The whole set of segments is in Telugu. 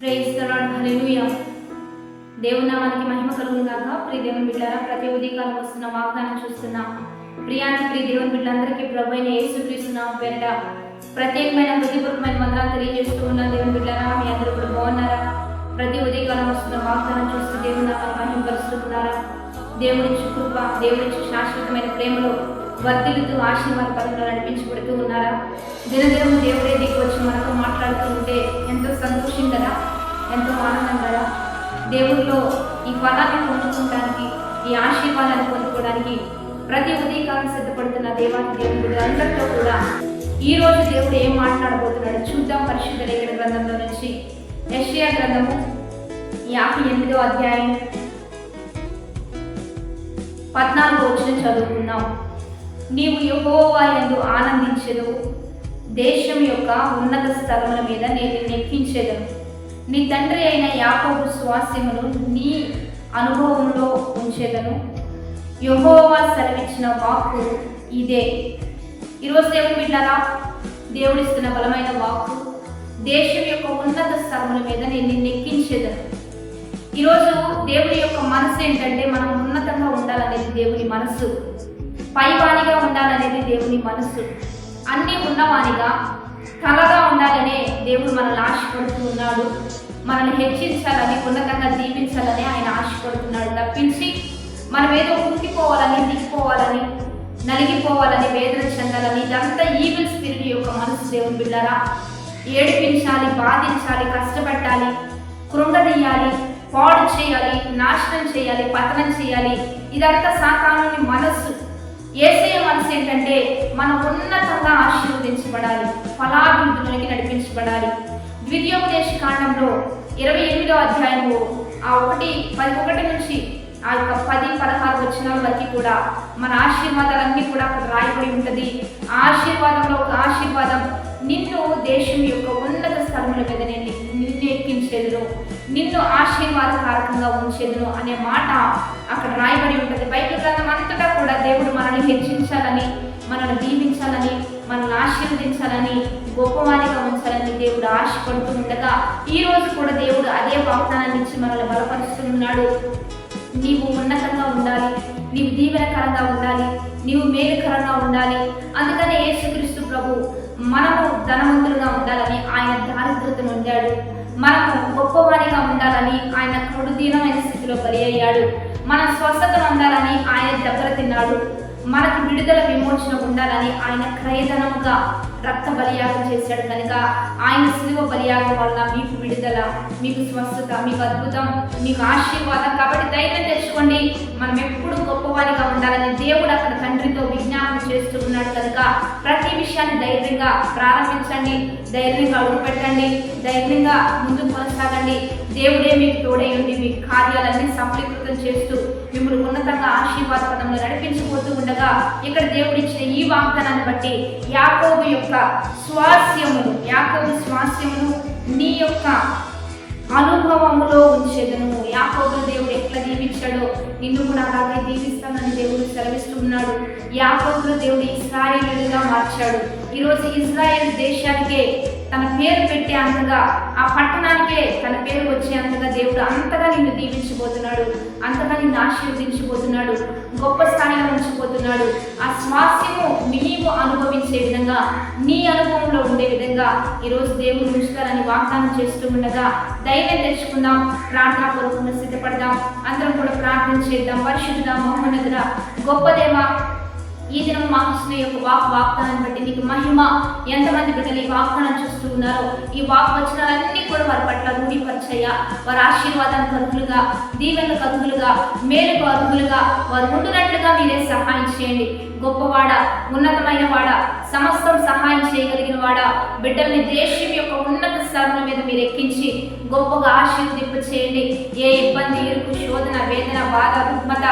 ప్రేయిస్తున్నాడు హల్లెలూయా దేవుని నామానికి మహిమ కలుగును కాక ప్రియ దేవుని బిడ్డారా ప్రతి ఉదయకాలం వస్తున్న వాగ్దానం చూస్తున్నాం. ప్రియానికి ప్రియ దేవుని బిడ్డలందరికీ ప్రభు అయిన యేసుక్రీస్తున్నాం పేరిట ప్రత్యేకమైన హృదయపూర్వకమైన వందనాలు తెలియజేస్తూ ఉన్న. దేవుని బిడ్డారా మీ అందరూ కూడా బాగున్నారా? ప్రతి ఉదయకాలం వస్తున్న వాగ్దానం చూస్తూ దేవుని నామాన్ని మహిమపరుస్తున్నారా? దేవుడి కృప దేవుడి శాశ్వతమైన ప్రేమలో వర్తిల్లుతూ ఆశీర్వాద పదంలో నడిపించబడుతూ ఉన్నారా? దినదినం దేవుడే దిగి వచ్చి మనతో మాట్లాడుతూ ఉంటే ఎంతో సంతోషం కదా? ఎంతో ఆనందం కదా? దేవుడిలో ఈ ఫలాన్ని పొందుకోవడానికి ఈ ఆశీర్వాదాన్ని పొందుకోవడానికి ప్రతి ఉదయకాలం సిద్ధపడుతున్న దేవాన్ని దేవుడు అందరితో కూడా ఈ రోజు దేవుడు ఏం మాట్లాడబోతున్నాడు చూద్దాం పరిశుద్ధ లేఖన గ్రంథంలో నుంచి. యెషయా గ్రంథము యాభై ఎనిమిదో అధ్యాయం పద్నాలుగు వచ్చిన చదువుకున్నాం నీవు యహోవా ఎందు ఆనందించదు దేశం యొక్క ఉన్నత స్థలముల మీద నేను నిన్ను నీ తండ్రి అయిన యాకోబు స్వాస్యమును నీ అనుభవంలో ఉంచేదను. యహోవా సెలవిచ్చిన వాక్కు ఇదే. ఈరోజు దేవుడు బిడ్డారా దేవుడిస్తున్న బలమైన వాక్కు దేశం యొక్క ఉన్నత స్థలముల మీద నేను నెక్కించేదను ఈరోజు దేవుని యొక్క మనసు ఏంటంటే మనం ఉన్నతంగా ఉండాలనేది దేవుని మనసు. పైవానిగా ఉండాలనేది దేవుని మనసు. అన్నీ ఉన్నవానిగా కలగా ఉండాలనే దేవుడు మనల్ని ఆశపడుతూ ఉన్నాడు. మనల్ని హెచ్చించాలని ఉన్నతంగా దీవించాలని ఆయన ఆశపడుతున్నాడు. తప్పించి మనం ఏదో కుంటిపోవాలని దిగిపోవాలని నలిగిపోవాలని వేదన చెందాలని ఇదంతా ఈవిల్ స్పిరిట్ యొక్క మనసు దేవుని బిళ్ళరా ఏడిపించాలి బాధించాలి కష్టపెట్టాలి కృంగదీయాలి పాడు చేయాలి నాశనం చేయాలి పతనం చేయాలి. ఇదంతా సాతానుని మనస్సు. ఏసే మనసు ఏంటంటే మనం ఉన్నతంగా ఆశీర్వదించబడాలి ఫలాభివృద్ధులకి నడిపించబడాలి. ద్వితీయోపదేశ కాండంలో ఇరవై ఎనిమిదో అధ్యాయము ఆ ఒకటి పది ఒకటి నుంచి ఆ యొక్క పది పదహారు వచ్చినాల వరకు కూడా మన ఆశీర్వాదాలన్నీ కూడా అక్కడ రాయబడి ఉంటుంది. ఆశీర్వాదంలో ఒక ఆశీర్వాదం నిన్ను దేశం యొక్క ఉన్నత స్థలముల మీద నేను నిన్నెక్కించేదును నిన్ను ఆశీర్వాదకారకంగా ఉంచేదును అనే మాట అక్కడ మనల్ని హెచ్చించాలని మనల్ని దీవించాలని మనల్ని ఆశీర్వదించాలని గొప్పవానిగా ఉంచాలని దేవుడు ఆశపడుతూ ఉండగా ఈ రోజు కూడా దేవుడు అదే వాగ్దానాన్ని ఇచ్చి మనల్ని బలపరుస్తున్నాడు. నీవు ఉన్నతంగా ఉండాలి నీవు దీవెనకరంగా ఉండాలి నీవు మేలుకరంగా ఉండాలి. అందుకనే యేసుక్రీస్తు ప్రభు మనము ధనవంతులుగా ఉండాలని ఆయన దారిద్రతను ఉండాడు మనము గొప్పవారిగా ఉండాలని ఆయన కడుదీనమైన స్థితిలో బలి అయ్యాడు. మన స్వస్థతను ఉండాలని ఆయన దెబ్బలు తిన్నాడు. మనకు విడుదల విమోచన ఉండాలని ఆయన క్రయధనముగా రక్త బలియాగం చేశాడు కనుక ఆయన శిలువ బలియాగం వలన మీకు విడుదల మీకు స్వస్థత మీకు అద్భుతం మీకు ఆశీర్వాదం. కాబట్టి ధైర్యం తెచ్చుకోండి. మనం ఎప్పుడు గొప్పవారిగా ఉండాలని దేవుడు అక్కడ తండ్రితో విజ్ఞాపన చేస్తూ ఉన్నాడు కనుక ప్రతి విషయాన్ని ధైర్యంగా ప్రారంభించండి. ధైర్యంగా అడుగుపెట్టండి ధైర్యంగా ముందుకు కొనసాగండి. దేవుడే మీకు తోడైండి మీ కార్యాలన్నీ సఫలీకృతం చేస్తూ మిమ్మల్ని ఉన్నతంగా ఆశీర్వాద పదంలో నడిపించిపోతూ ఉండగా ఇక్కడ దేవుడిచ్చిన ఈ వాగ్దానాన్ని బట్టి యాకోబు యొక్క స్వాస్యమును యాకోబు స్వాస్యమును నీ యొక్క అనుభవములో ఉంచేదను. యాకోబు దేవుడు ఎట్లా దీవించాడో నిన్ను కూడా అలాగే దీవిస్తానని దేవుడు సెలవిస్తున్నాడు ఉన్నాడు. యాకోబులు దేవుడు ఇస్రాయేలుగా మార్చాడు. ఈరోజు ఇజ్రాయెల్ దేశానికే తన పేరు పెట్టే అంతగా ఆ పట్టణానికే తన పేరు వచ్చే అంతగా దేవుడు అంతగా నిన్ను దీవించబోతున్నాడు అంతగా నిన్ను ఆశీర్వదించబోతున్నాడు గొప్ప స్థాయిలో ఉంచిపోతున్నాడు. ఆ స్వాస్యము నీవు అనుభవించే విధంగా నీ అనుభవంలో ఉండే విధంగా ఈరోజు దేవుడు ఉంచుతారని వాగ్దానం చేస్తూ ఉండగా ధైర్యం తెచ్చుకుందాం ప్రార్థన పూర్వకంగా సిద్ధపడదాం అందరం కూడా ప్రార్థన చేద్దాం పరిశుద్ధుడా మహోన్నతుడా గొప్ప దేవ ఈ దినం మాకు యొక్క వాక్ వాగ్దానాన్ని బట్టి నీకు మహిమ ఎంతమంది బిడ్డలు ఈ వాగ్దానం చూస్తూ ఉన్నారో ఈ వాక్ వచనాలన్నీ కూడా వారి పట్ల రూఢీపరిచయ్యా వారి ఆశీర్వాదానికి అర్హులుగా దీవెనకు అర్హులుగా మేలుకు అర్హులుగా వారు ఉండునట్లుగా మీరే సహాయం చేయండి. గొప్పవాడ ఉన్నతమైన వాడ సమస్తం సహాయం చేయగలిగిన వాడ బిడ్డల్ని దేశం యొక్క ఉన్నత స్థానం మీద మీరు ఎక్కించి గొప్పగా ఆశీర్వదింప చేయండి. ఏ ఇబ్బంది ఇరుకు శోధన వేదన బాధ రుగ్మత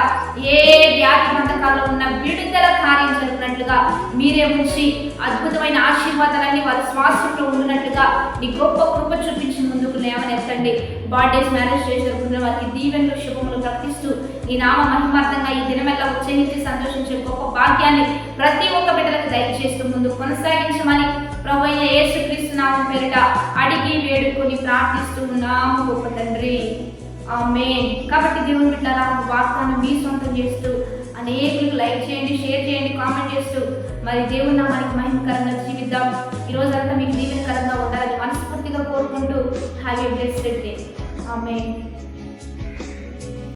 ఏ వ్యాధి బంధకాల్లో ఉన్న విడుదల కార్యం జరిగినట్లుగా మీరే ఉంచి అద్భుతమైన ఆశీర్వాదాలన్నీ వారి శ్వాసంలో ఉండినట్లుగా నీ గొప్ప కృప చూపించి ముందుకు లేవనెత్తండి. బర్త్డేస్ మ్యారేజ్ చేసుకున్న వారికి దీవెనలు శుభములు ప్రకటిస్తూ ఈ నామ మహిమార్థంగా ఈ దినమెల్లా ఉత్సహించి సంతోషించే గొప్ప వాక్యాన్ని ప్రతి ఒక్క బిడ్డలకు దయచేస్తూ ముందు కొనసాగించమని ప్రభు అయిన నామం పేరిట అడిగి వేడుకొని ప్రార్థిస్తూ ఉన్నాము గొప్ప తండ్రి. ఆమె కాబట్టి దేవుని బిడ్డలా వార్తాను మీ సొంతం చేస్తూ అనేకులకు లైక్ చేయండి షేర్ చేయండి కామెంట్ చేస్తూ మరి దేవుని మనకి మహిమకరంగా జీవిద్దాం. ఈ రోజంతా మీకు దీవెనకరంగా ఉండాలని మనస్ఫూర్తిగా కోరుకుంటూ హ్యావ్ ఏ బ్లెస్డ్ డే. ఆమె